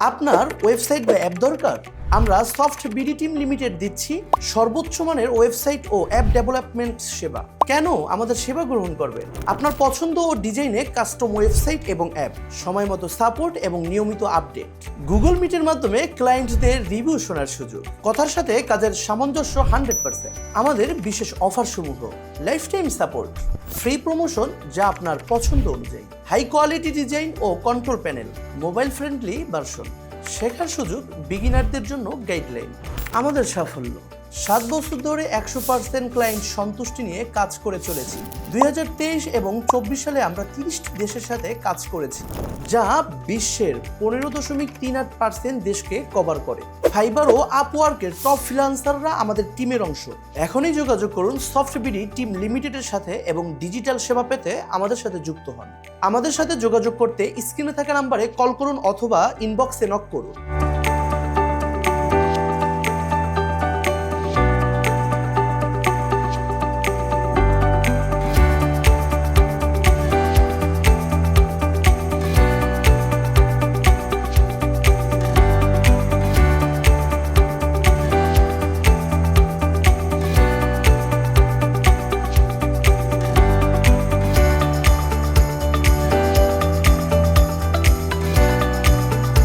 আপনার ওয়েবসাইট বা অ্যাপ দরকার? আমরা সফট বিডি টিম লিমিটেড দিচ্ছি সর্বোচ্চ মানের ওয়েবসাইট ও অ্যাপ ডেভেলপমেন্ট সেবা। কেন আমাদের সেবা গ্রহণ করবে? আপনার পছন্দ ও ডিজাইনে কাস্টম ওয়েবসাইট এবং অ্যাপ, সময় মতো সাপোর্ট এবং নিয়মিত আপডেট। গুগল মিটের মাধ্যমে ক্লায়েন্টদের রিভিউ শোনার সুযোগ। কথার সাথে কাজের সামঞ্জস্য হান্ড্রেড পার্সেন্ট। আমাদের বিশেষ অফার সমূহ life time support. Free promotion যা আপনার পছন্দ অনুযায়ী। হাই কোয়ালিটি ডিজাইন ও control panel. Mobile friendly version. শেখার সুযোগ বিগিনারদের জন্য গাইডলাইন আমাদের সাফল্য। সাত বছর ধরে একশো পার্সেন্ট ক্লায়েন্ট সন্তুষ্টি নিয়ে কাজ করে চলেছি। দুই হাজার তেইশ এবং চব্বিশ সালে আমরা তিরিশটি দেশের সাথে কাজ করেছি, যা বিশ্বের পনেরো দশমিক তিন আট পার্সেন্ট দেশকে কভার করে। ফাইবার ও আপওয়ার্কের টপ ফ্রিলান্সাররা আমাদের টিমের অংশ। এখনই যোগাযোগ করুন সফটবিডি টিম লিমিটেডের সাথে এবং ডিজিটাল সেবা পেতে আমাদের সাথে যুক্ত হন। আমাদের সাথে যোগাযোগ করতে স্ক্রিনে থাকা নাম্বারে কল করুন অথবা ইনবক্সে নক করুন।